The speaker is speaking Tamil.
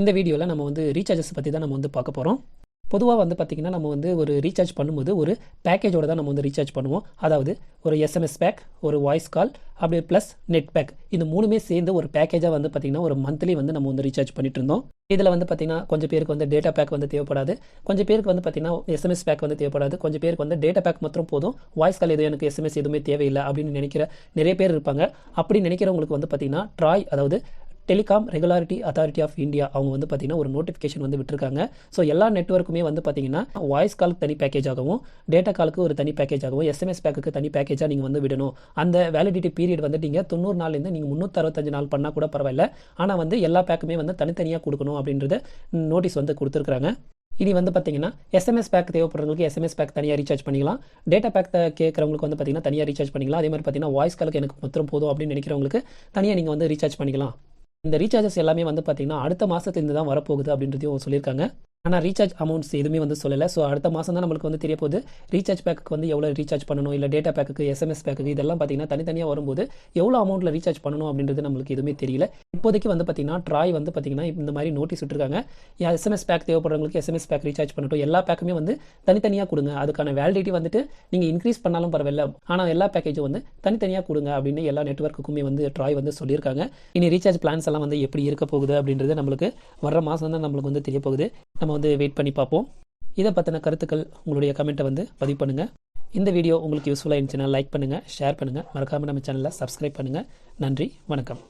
இந்த வீடியோவில் நம்ம வந்து ரீசார்ஜஸ் பற்றி தான் நம்ம வந்து பார்க்க போகிறோம் பொதுவாக வந்து பார்த்திங்கன்னா நம்ம வந்து ஒரு ரீசார்ஜ் பண்ணும்போது ஒரு பேக்கேஜோட தான் நம்ம வந்து ரீசார்ஜ் பண்ணுவோம். அதாவது ஒரு எஸ்எம்எஸ் பேக் ஒரு வாய்ஸ் கால் அப்படி ப்ளஸ் நெட் பேக் இந்த மூணுமே சேர்ந்து ஒரு பேக்கேஜாக வந்து பார்த்திங்கன்னா ஒரு மந்த்லி வந்து நம்ம வந்து ரீசார்ஜ் பண்ணிட்டு இருந்தோம். இதில் வந்து பார்த்திங்கன்னா கொஞ்சம் பேருக்கு வந்து டேட்டா பேக் வந்து தேவைப்படாது. கொஞ்சம் பேருக்கு வந்து பார்த்திங்கன்னா எஸ்எம்எஸ் பேக் வந்து தேவைப்படாது. கொஞ்சம் பேருக்கு வந்து டேட்டா பேக் மட்டும் போதும். வாய்ஸ் கால் எதுவும் எனக்கு எஸ்எம்எஸ் எதுவுமே தேவையில்லை அப்படின்னு நினைக்கிற நிறைய பேர் இருப்பாங்க. அப்படி நினைக்கிறவங்களுக்கு வந்து பார்த்திங்கன்னா ட்ராய் அதாவது telecom regularity authority of India அவங்க வந்து பார்த்தீங்கன்னா ஒரு நோட்டிஃபிகேஷன் வந்து விட்டுருக்காங்க. ஸோ எல்லா நெட்ஒர்க்குமே வந்து பார்த்தீங்கன்னா வாய்ஸ் காலுக்கு தனி பேக்கேஜ் ஆகவும் டேட்டா காலுக்கு ஒரு தனி பேக்கேஜ் ஆகவும் எஸ்எம்எஸ் பேக்குக்கு தனி பேக்கேஜாக நீங்கள் வந்து விடணும். அந்த வேலிடிட்டி பீரியட் வந்து நீங்கள் தொண்ணூறு நாள்லேருந்து நீங்கள் முந்நூற்றறுபத்தஞ்சு நாள் பண்ணால் கூட பரவாயில்ல. ஆனால் வந்து எல்லா பேக்குமே வந்து தனித்தனியாக கொடுக்கணும் அப்படின்றத நோட்டீஸ் வந்து கொடுத்துருக்காங்க இனி வந்து பார்த்தீங்கன்னா எஸ்எம்எஸ் பேக் தேவைப்படுறவங்களுக்கு எஸ்எம்எஸ் பேக் தனியாக ரீசார்ஜ் பண்ணிக்கலாம். டேட்டா பேக் கேட்குறவங்களுக்கு வந்து பார்த்தீங்கன்னா தனியாக ரீசார்ஜ் பண்ணிக்கலாம். அதே மாதிரி பார்த்தீங்கன்னா வாய்ஸ் காலுக்கு எனக்கு மொத்தம் போதும் அப்படின்னு நினைக்கிறவங்களுக்கு தனியாக நீங்கள் வந்து ரீசார்ஜ் பண்ணிக்கலாம். இந்த ரீசார்ஜஸ் எல்லாமே வந்து பார்த்தீங்கன்னா அடுத்த மாதத்துலேருந்து தான் வரப்போகுது அப்படின்றதையும் சொல்லியிருக்காங்க. ஆனால் ரீசார்ஜ் அமௌண்ட்ஸ் எதுவுமே வந்து சொல்லலை. ஸோ அடுத்த மாதம் தான் நம்மளுக்கு வந்து தெரிய போகுது. ரீசார்ஜ் பேக்கு வந்து எவ்வளோ ரீசார்ஜ் பண்ணணும்? இல்லை டேட்டா பேக்கு எஸ்எம்எஸ் பேக்கு இதெல்லாம் பார்த்தீங்கன்னா தனித்தனியாக வரும்போது எவ்வளோ அமௌண்ட்டில் ரீசார்ஜ் பண்ணணும் அப்படின்றது நம்மளுக்கு எதுவுமே தெரியல. இப்போதைக்கு வந்து பார்த்தீங்கன்னா ட்ராய் வந்து பார்த்தீங்கன்னா இந்த மாதிரி நோட்டீஸ் விட்டுருக்காங்க. எஸ்எம்எஸ் பேக் தேவைப்படுறவங்களுக்கு எஸ்எம்எஸ் பேக் ரீசார்ஜ் பண்ணட்டும். எல்லா பேக்குமே வந்து தனித்தனியாக கொடுங்க. அதுக்கான வேலிடிட்டி வந்துட்டு நீங்கள் இன்க்ரீஸ் பண்ணாலும் பரவாயில்ல. ஆனால் எல்லா பேக்கேஜும் வந்து தனித்தனியாக கொடுங்க அப்படின்னு எல்லா நெட்ஒர்க்குமே வந்து ட்ராய் வந்து சொல்லியிருக்காங்க. இனி ரீசார்ஜ் பிளான்ஸ் எல்லாம் வந்து எப்படி இருக்க போகுது அப்படின்றது நம்மளுக்கு வர மாதம் தான் நம்மளுக்கு வந்து தெரிய போகுது. நம்ம வந்து வெயிட் பண்ணி பார்ப்போம். இதை பற்றின கருத்துக்கள் உங்களுடைய கமெண்ட்டை வந்து பதிவு பண்ணுங்கள் இந்த வீடியோ உங்களுக்கு யூஸ்ஃபுல்லாக இருந்துச்சுன்னா லைக் பண்ணுங்கள் ஷேர் பண்ணுங்கள் மறக்காமல் நம்ம சேனலை சப்ஸ்கிரைப் பண்ணுங்கள் நன்றி வணக்கம்.